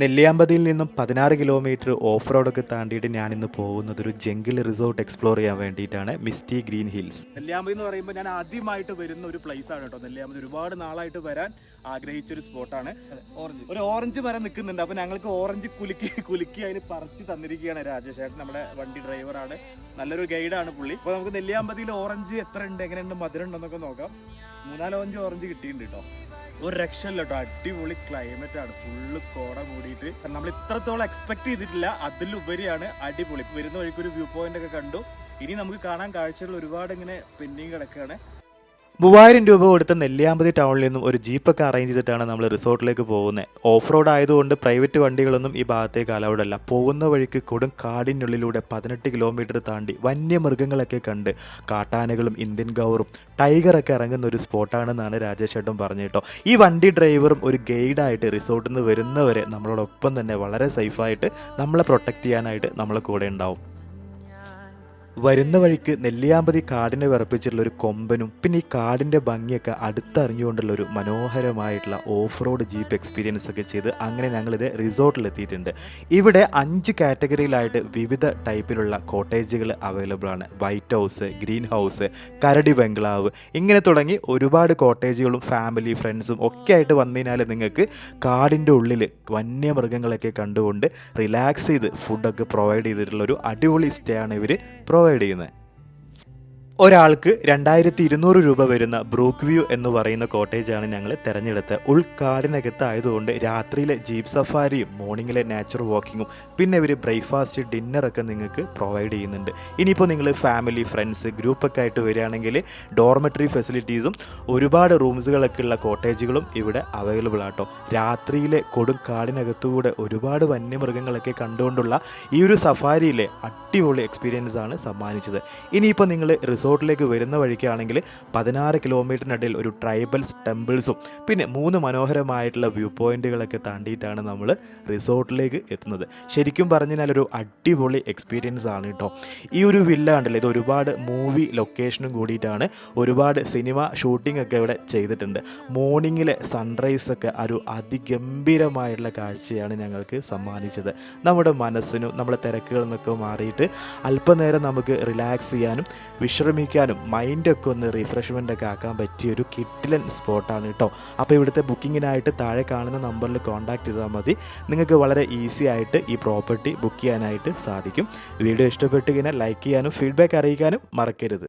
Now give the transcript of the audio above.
നെല്ലിയാമ്പതിയിൽ നിന്നും പതിനാറ് kilometre of റോഡൊക്കെ താണ്ടിയിട്ട് ഞാനിന്ന് പോകുന്നത് ഒരു ജംഗിൾ റിസോർട്ട് എക്സ്പ്ലോർ ചെയ്യാൻ വേണ്ടിയിട്ടാണ് മിസ്റ്റി ഗ്രീൻ ഹിൽസ്. നെല്ലിയാമ്പതി എന്ന് പറയുമ്പോൾ ഞാൻ ആദ്യമായിട്ട് വരുന്ന ഒരു പ്ലേസ് ആണ് കേട്ടോ. നെല്ലിയാമ്പതി ഒരുപാട് നാളായിട്ട് വരാൻ ആഗ്രഹിച്ച ഒരു സ്പോട്ടാണ് ഓറഞ്ച് ഒരു ഓറഞ്ച് മരം നിൽക്കുന്നുണ്ട്. അപ്പോൾ ഞങ്ങൾക്ക് ഓറഞ്ച് കുലുക്കി കുലുക്കി അതിന് പറിച്ച് തന്നിരിക്കുകയാണ് രാജേഷ് ഏട്ടൻ നമ്മുടെ വണ്ടി ഡ്രൈവറാണ് നല്ലൊരു ഗൈഡാണ് പുള്ളി. അപ്പോൾ നമുക്ക് നെല്ലിയാമ്പതിയിൽ ഓറഞ്ച് എത്ര ഉണ്ട് എങ്ങനെയുണ്ട് മധുരം ഉണ്ടെന്നൊക്കെ നോക്കാം. മൂന്നാലോ അഞ്ച് ഓറഞ്ച് കിട്ടിയിട്ടുണ്ട് കേട്ടോ ഒരു രക്ഷയില്ല കേട്ടോ അടിപൊളി ക്ലൈമറ്റ് ആണ്. ഫുള്ള് കോട മൂടിയിട്ട്. നമ്മൾ ഇത്രത്തോളം എക്സ്പെക്ട് ചെയ്തിട്ടില്ല. അതിലുപരിയാണ് അടിപൊളി. വരുന്ന വഴിക്ക് ഒരു വ്യൂ പോയിന്റ് ഒക്കെ കണ്ടു. ഇനി നമുക്ക് കാണാൻ കാഴ്ചകൾ ഒരുപാട് ഇങ്ങനെ പെൻഡിങ് കിടക്കുകയാണ്. മൂവായിരം രൂപ കൊടുത്ത് നെല്ലിയാമ്പതി ടൗണിൽ നിന്നും ഒരു ജീപ്പൊക്കെ അറേഞ്ച് ചെയ്തിട്ടാണ് നമ്മൾ റിസോർട്ടിലേക്ക് പോകുന്നത്. ഓഫ് റോഡ് ആയതുകൊണ്ട് പ്രൈവറ്റ് വണ്ടികളൊന്നും ഈ ഭാഗത്തേക്ക് അലൗഡ് പോകുന്ന വഴിക്ക് കൊടും കാടിനുള്ളിലൂടെ പതിനെട്ട് കിലോമീറ്റർ താണ്ടി വന്യമൃഗങ്ങളൊക്കെ കണ്ട് കാട്ടാനകളും ഇന്ത്യൻ ഗൗറും ടൈഗറൊക്കെ ഇറങ്ങുന്ന ഒരു സ്പോട്ടാണെന്നാണ് രാജേഷ് ഏട്ടൻ പറഞ്ഞു കേട്ടോ. ഈ വണ്ടി ഡ്രൈവറും ഒരു ഗൈഡായിട്ട് റിസോർട്ടിൽ നിന്ന് വരുന്നവരെ നമ്മളോടൊപ്പം തന്നെ വളരെ സേഫായിട്ട് നമ്മളെ പ്രൊട്ടക്റ്റ് ചെയ്യാനായിട്ട് നമ്മളെ കൂടെ ഉണ്ടാവും. വരുന്ന വഴിക്ക് നെല്ലിയാമ്പതി കാടിനെ വിറപ്പിച്ചിട്ടുള്ള ഒരു കൊമ്പനും പിന്നെ ഈ കാടിന്റെ ഭംഗിയൊക്കെ അടുത്തറിഞ്ഞുകൊണ്ടുള്ള ഒരു മനോഹരമായിട്ടുള്ള ഓഫ് റോഡ് ജീപ്പ് എക്സ്പീരിയൻസ് ഒക്കെ ചെയ്ത് അങ്ങനെ ഞങ്ങളിത് റിസോർട്ടിലെത്തിയിട്ടുണ്ട്. ഇവിടെ അഞ്ച് കാറ്റഗറിയിലായിട്ട് വിവിധ ടൈപ്പിലുള്ള കോട്ടേജുകൾ അവൈലബിൾ ആണ്. വൈറ്റ് ഹൗസ് ഗ്രീൻ ഹൗസ് കരടി ബംഗ്ലാവ് ഇങ്ങനെ തുടങ്ങി ഒരുപാട് കോട്ടേജുകളും ഫാമിലി ഫ്രണ്ട്സും ഒക്കെ ആയിട്ട് വന്നു കഴിഞ്ഞാൽ നിങ്ങൾക്ക് കാടിന്റെ ഉള്ളിൽ വന്യമൃഗങ്ങളൊക്കെ കണ്ടുകൊണ്ട് റിലാക്സ് ചെയ്ത് ഫുഡൊക്കെ പ്രൊവൈഡ് ചെയ്തിട്ടുള്ള ഒരു അടിപൊളി സ്റ്റേ ആണ് ഇവർ പ്രൊവൈഡ് ചെയ്യുന്നത് ഒരാൾക്ക് രണ്ടായിരത്തി ഇരുന്നൂറ് രൂപ വരുന്ന ബ്രൂക്ക് വ്യൂ എന്ന് പറയുന്ന കോട്ടേജാണ് ഞങ്ങൾ തിരഞ്ഞെടുത്ത് ഉൾക്കാടിനകത്ത് ആയതുകൊണ്ട് രാത്രിയിലെ ജീപ്പ് സഫാരിയും മോർണിംഗിലെ നാച്ചുറൽ വാക്കിങ്ങും പിന്നെ ഇവർ ബ്രേക്ക്ഫാസ്റ്റ് ഡിന്നറൊക്കെ നിങ്ങൾക്ക് പ്രൊവൈഡ് ചെയ്യുന്നുണ്ട്. ഇനിയിപ്പോൾ നിങ്ങൾ ഫാമിലി ഫ്രണ്ട്സ് ഗ്രൂപ്പൊക്കെ ആയിട്ട് വരികയാണെങ്കിൽ ഡോർമെറ്ററി ഫെസിലിറ്റീസും ഒരുപാട് റൂംസുകളൊക്കെ ഉള്ള കോട്ടേജുകളും ഇവിടെ അവൈലബിൾ ആട്ടോ. രാത്രിയിലെ കൊടും കാടിനകത്തുകൂടെ ഒരുപാട് വന്യമൃഗങ്ങളൊക്കെ കണ്ടുകൊണ്ടുള്ള ഈ ഒരു സഫാരിയിലെ അടിപൊളി എക്സ്പീരിയൻസ് ആണ് സമ്മാനിച്ചത് ഇനിയിപ്പോൾ നിങ്ങൾ റിസോർട്ടിലേക്ക് വരുന്ന വഴിക്കാണെങ്കിൽ പതിനാറ് കിലോമീറ്ററിനിടയിൽ ഒരു ട്രൈബൽസ് ടെമ്പിൾസും പിന്നെ മൂന്ന് മനോഹരമായിട്ടുള്ള വ്യൂ പോയിന്റുകളൊക്കെ താണ്ടിയിട്ടാണ് നമ്മൾ റിസോർട്ടിലേക്ക് എത്തുന്നത്. ശരിക്കും പറഞ്ഞാൽ ഒരു അടിപൊളി എക്സ്പീരിയൻസ് ആണ് കേട്ടോ ഈ ഒരു വില്ല ഉണ്ടല്ലോ ഇത് ഒരുപാട് മൂവി ലൊക്കേഷനും കൂടിയിട്ടാണ് ഒരുപാട് സിനിമ ഷൂട്ടിംഗ് ഒക്കെ ഇവിടെ ചെയ്തിട്ടുണ്ട്. മോർണിംഗിലെ സൺറൈസ് ഒക്കെ ഒരു അതിഗംഭീരമായിട്ടുള്ള കാഴ്ചയാണ് ഞങ്ങൾക്ക് സമ്മാനിച്ചത്. നമ്മുടെ മനസ്സിനും നമ്മുടെ തിരക്കുകളിൽ നിന്നൊക്കെ മാറിയിട്ട് അല്പനേരം നമുക്ക് റിലാക്സ് ചെയ്യാനും വിശ്രമിക്കാനും മൈൻഡൊക്കെ ഒന്ന് റിഫ്രഷ്മെന്റ് ഒക്കെ ആക്കാൻ പറ്റിയ ഒരു കിട്ടിലൻ സ്പോട്ടാണ് കേട്ടോ അപ്പോൾ ഇവിടുത്തെ ബുക്കിങ്ങിനായിട്ട് താഴെ കാണുന്ന നമ്പറിൽ കോൺടാക്ട് ചെയ്താൽ മതി. നിങ്ങൾക്ക് വളരെ ഈസി ആയിട്ട് ഈ പ്രോപ്പർട്ടി ബുക്ക് ചെയ്യാനായിട്ട് സാധിക്കും. വീഡിയോ ഇഷ്ടപ്പെട്ട് കഴിഞ്ഞാൽ ലൈക്ക് ചെയ്യാനും ഫീഡ്ബാക്ക് അറിയിക്കാനും മറക്കരുത്.